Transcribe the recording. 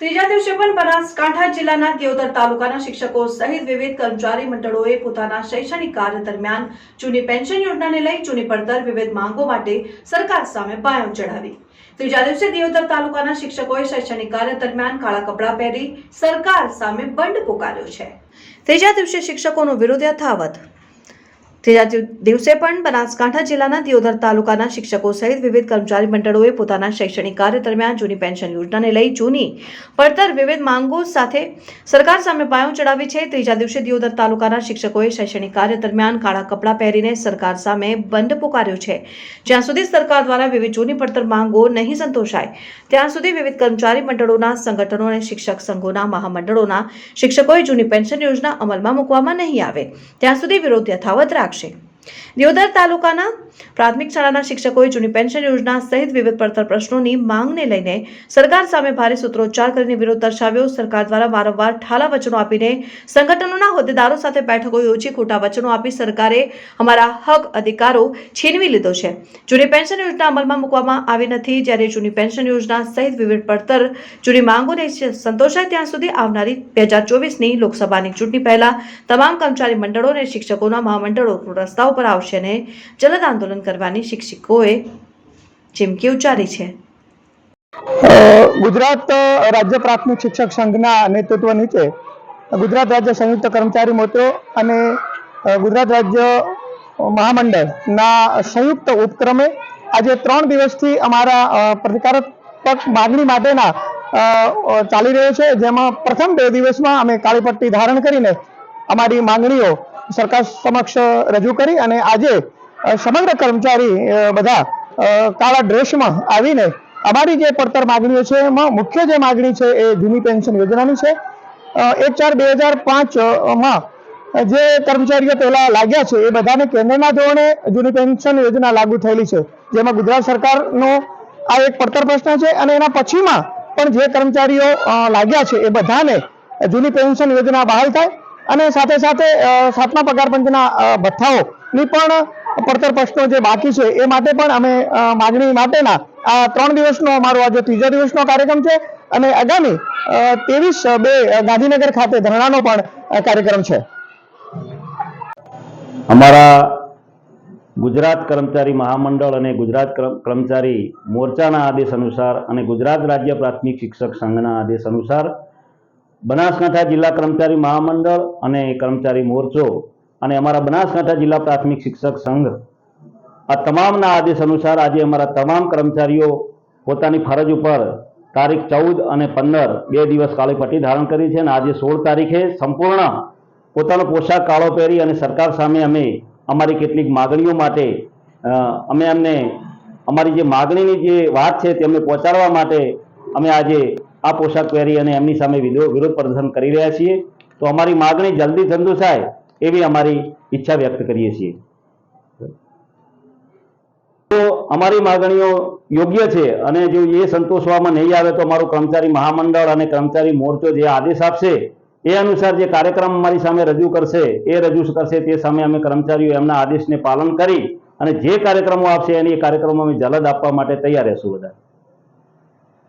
ત્રીજા દિવસે પણ બનાસકાંઠા જિલ્લાના દિયોદર તાલુકાના શિક્ષકો સહિત વિવિધ કર્મચારી મંડળોએ પોતાના શૈક્ષણિક કાર્ય દરમિયાન જૂની પેન્શન યોજનાને લઈ જૂની પડતર વિવિધ માંગો માટે સરકાર સામે પાયો ચઢાવી. ત્રીજા દિવસે દિયોદર તાલુકાના શિક્ષકોએ શૈક્ષણિક કાર્ય દરમિયાન કાળા કપડાં પહેરી સરકાર સામે બંડ પોકાર્યો છે. ત્રીજા દિવસે શિક્ષકોનો વિરોધ યથાવત ત્રીજા દિવ- દિવસે પણ બનાસકાંઠા જિલ્લાના દિયોદર તાલુકાના શિક્ષકો સહિત વિવિધ કર્મચારી મંડળોએ પોતાના શૈક્ષણિક કાર્ય દરમિયાન જૂની પેન્શન યોજનાને લઈ જૂની પડતર વિવિધ માંગો સાથે સરકાર સામે પાયો ચડાવી છે. ત્રીજા દિવસે દિયોદર તાલુકાના શિક્ષકોએ શૈક્ષણિક કાર્ય દરમિયાન કાળા કપડાં પહેરીને સરકાર સામે બંધ પુકાર્યો છે. જ્યાં સુધી સરકાર દ્વારા વિવિધ જૂની પડતર માંગો નહીં સંતોષાય, ત્યાં સુધી વિવિધ કર્મચારી મંડળોના સંગઠનો અને શિક્ષક સંઘોના મહામંડળોના શિક્ષકોએ જૂની પેન્શન યોજના અમલમાં મૂકવામાં નહીં આવે. ત્યાં સુધી વિરોધ યથાવત રાખશે. আসে દિયોદર તાલુકાના પ્રાથમિક શાળાના શિક્ષકોએ જૂની પેન્શન યોજના સહિત વિવિધ પડતર પ્રશ્નોની માંગને લઈને સરકાર સામે ભારે સૂત્રોચ્ચાર કરીને વિરોધ દર્શાવ્યો. સરકાર દ્વારા વારંવાર ઠાલા વચનો આપીને સંગઠનોના હોદ્દેદારો સાથે બેઠકો યોજી ખોટા વચનો આપી સરકારે અમારા હક અધિકારો છીનવી લીધો છે. જૂની પેન્શન યોજના અમલમાં મૂકવામાં આવી નથી. જ્યારે જૂની પેન્શન યોજના સહિત વિવિધ પડતર જૂની માંગોને સંતોષાય ત્યાં સુધી આવનારી બે હજાર ચોવીસની લોકસભાની ચૂંટણી પહેલા તમામ કર્મચારી મંડળો અને શિક્ષકોના મહામંડળો રસ્તા ઉપર આવશે અને જલદ આંદોલન કરવાની શિક્ષકોએ ચીમકી ઉચ્ચારી છે. ગુજરાત રાજ્ય પ્રાથમિક શિક્ષક સંઘના નેતૃત્વ નીચે ગુજરાત રાજ્ય સંયુક્ત કર્મચારી મોરચો અને ગુજરાત રાજ્ય મહામંડળના સંયુક્ત ઉપક્રમે આજે ત્રણ દિવસથી અમારા પ્રતિકારાત્મક માગણી માટેના ચાલી રહ્યો છે. જેમાં પ્રથમ બે દિવસમાં અમે કાળી પટ્ટી ધારણ કરીને અમારી માંગણીઓ સરકાર સમક્ષ રજૂ કરી અને આજે સમગ્ર કર્મચારી બધા કાળા ડ્રેસમાં આવીને અમારી જે પડતર માગણીઓ છે, એમાં મુખ્ય જે માગણી છે એ જૂની પેન્શન યોજનાની છે. એક ચાર બે હજાર પાંચમાં જે કર્મચારીઓ પહેલા લાગ્યા છે એ બધાને કેન્દ્રના ધોરણે જૂની પેન્શન યોજના લાગુ થયેલી છે. જેમાં ગુજરાત સરકારનો આ એક પડતર પ્રશ્ન છે અને એના પછીમાં પણ જે કર્મચારીઓ લાગ્યા છે એ બધાને જૂની પેન્શન યોજના બહાલ થાય. અને સાથે સાથે સાતમા પગાર પંચના ભથ્થાઓની પણ પડતર પ્રશ્નો જે બાકી છે, એ માટે પણ અમે માગણી માટેના આ ત્રણ દિવસનો અમારો આજે ત્રીજા દિવસનો કાર્યક્રમ છે અને આગામી ત્રેવીસ બે ગાંધીનગર ખાતે ધરણાનો પણ કાર્યક્રમ છે. અમારા ગુજરાત કર્મચારી મહામંડળ અને ગુજરાત કર્મચારી મોરચાના આદેશ અનુસાર અને ગુજરાત રાજ્ય પ્રાથમિક શિક્ષક સંઘના આદેશ અનુસાર બનાસકાંઠા જિલ્લા કર્મચારી મહામંડળ અને કર્મચારી મોરચો અને અમારા બનાસકાંઠા જિલ્લા પ્રાથમિક શિક્ષક સંઘ. આ તમામના આદેશ અનુસાર આજે અમારા તમામ કર્મચારીઓ પોતાની ફરજ ઉપર તારીખ ચૌદ અને પંદર બે દિવસ કાળી પટ્ટી ધારણ કરી છે અને આજે સોળ તારીખે સંપૂર્ણ પોતાનો પોશાક કાળો પહેરી અને સરકાર સામે અમે અમારી કેટલીક માગણીઓ માટે અમે અમને અમારી જે માગણીની જે વાત છે તેમને પહોંચાડવા માટે અમે આજે આ પોશાક પહેરી અને એમની સામે વિરોધ પ્રદર્શન કરી રહ્યા છીએ. તો અમારી માગણી જલ્દી સંતોષાય એવી અમારી ઈચ્છા વ્યક્ત કરીએ છીએ. તો અમારી માગણીઓ યોગ્ય છે અને જો એ સંતોષવામાં નહીં આવે તો અમારું કર્મચારી મહામંડળ અને કર્મચારી મોરચો જે આદેશ આપશે, એ અનુસાર જે કાર્યક્રમ અમારી સામે રજૂ કરશે, એ રજૂ કરશે તે સામે અમે કર્મચારીઓ એમના આદેશને પાલન કરી અને જે કાર્યક્રમો આપશે એની કાર્યક્રમો અમે જલદ આપવા માટે તૈયાર રહેશું બધા.